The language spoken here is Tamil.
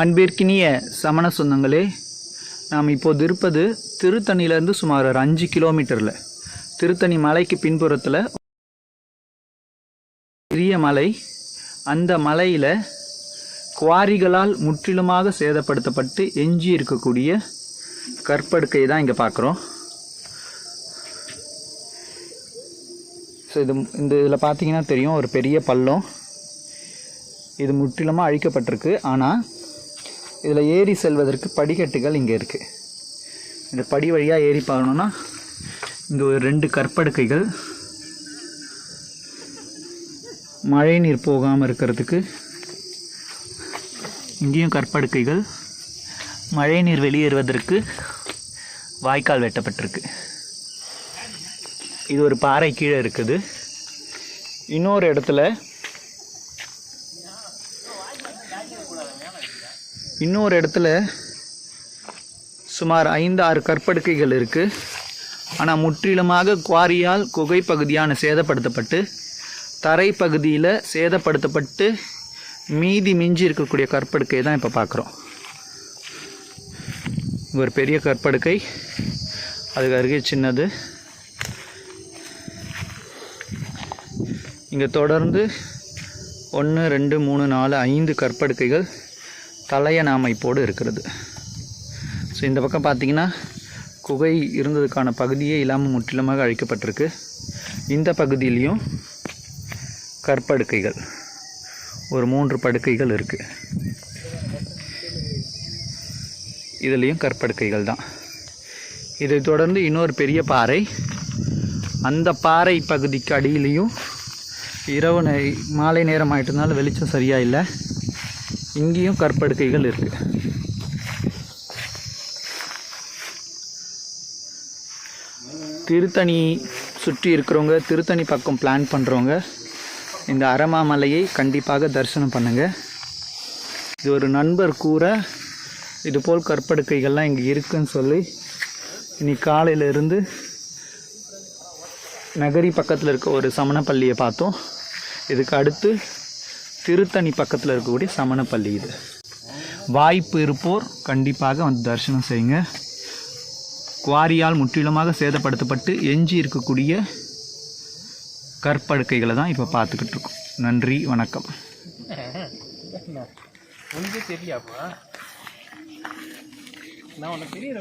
அன்பிற்கினிய சமண சொந்தங்களே நாம் இப்போது இருப்பது திருத்தணியிலேருந்து சுமார் ஒரு அஞ்சு கிலோமீட்டரில். திருத்தணி மலைக்கு பின்புறத்தில் பெரிய மலை அந்த மலையில் குவாரிகளால் முற்றிலுமாக சேதப்படுத்தப்பட்டு எஞ்சி இருக்கக்கூடிய கற்படுக்கை தான் இங்கே பார்க்குறோம். ஸோ இது இந்த இதில் பார்த்தீங்கன்னா தெரியும் ஒரு பெரிய பள்ளம். இது முற்றிலுமாக அழிக்கப்பட்டிருக்கு. ஆனால் இதில் ஏறி செல்வதற்கு படிக்கட்டுகள் இங்கே இருக்குது இந்த படி வழியாக ஏறி பார்க்கணுன்னா இங்கே ஒரு ரெண்டு கற்படுக்கைகள். மழை நீர் போகாமல் இருக்கிறதுக்கு இங்கேயும் கற்படுக்கைகள். மழை நீர் வெளியேறுவதற்கு வாய்க்கால் வெட்டப்பட்டிருக்கு. இது ஒரு பாறை கீழே இருக்குது. இன்னொரு இடத்துல இன்னொரு இடத்துல சுமார் ஐந்து ஆறு கற்படுக்கைகள் இருக்குது ஆனால் முற்றிலுமாக குவாரியால் குகை பகுதியான சேதப்படுத்தப்பட்டு தரை பகுதியில் சேதப்படுத்தப்பட்டு மீதி மிஞ்சி இருக்கக்கூடிய கற்படுக்கை தான் இப்போ பார்க்குறோம் ஒரு பெரிய கற்படுக்கை. அதுக்கு அருகே சின்னது. இங்கே தொடர்ந்து ஒன்று ரெண்டு மூணு நாலு ஐந்து கற்படுக்கைகள் தலையண அமைப்போடு இருக்கிறது. ஸோ இந்த பக்கம் பார்த்திங்கன்னா குகை இருந்ததுக்கான பகுதியே இல்லாமல் முற்றிலுமாக அழிக்கப்பட்டிருக்கு. இந்த பகுதியிலையும் கற்படுக்கைகள் ஒரு மூன்று படுக்கைகள் இருக்குது இதுலேயும் கற்படுக்கைகள் தான். இதை தொடர்ந்து இன்னொரு பெரிய பாறை அந்த பாறை பகுதிக்கு அடியிலையும் இரவு நே மாலை நேரம் ஆயிட்டதுனால வெளிச்சம் சரியாக இல்லை. இங்கேயும் கற்படுக்கைகள் இருக்குது திருத்தணி சுற்றி இருக்கிறவங்க திருத்தணி பக்கம் பிளான் பண்ணுறவங்க இந்த அரமாமலையை கண்டிப்பாக தரிசனம் பண்ணுங்கள் இது ஒரு நண்பர் கூற இதுபோல் கற்படுக்கைகள்லாம் இங்கே இருக்குதுன்னு சொல்லி இன்னைக்கு காலையிலேருந்து நகரி பக்கத்தில் இருக்க ஒரு சமணப்பள்ளியை பார்த்தோம். இதுக்கு அடுத்து திருத்தணி பக்கத்தில் இருக்கக்கூடிய சமணப்பள்ளி இது. வாய்ப்பு இருப்போர் கண்டிப்பாக வந்து தரிசனம் செய்யுங்க. குவாரியால் முற்றிலுமாக சேதப்படுத்தப்பட்டு எஞ்சி இருக்கக்கூடிய கற்படுக்கைகளை தான் இப்போ பார்த்துக்கிட்டு இருக்கோம். நன்றி வணக்கம். உனக்கே நான் உனக்கு பெரிய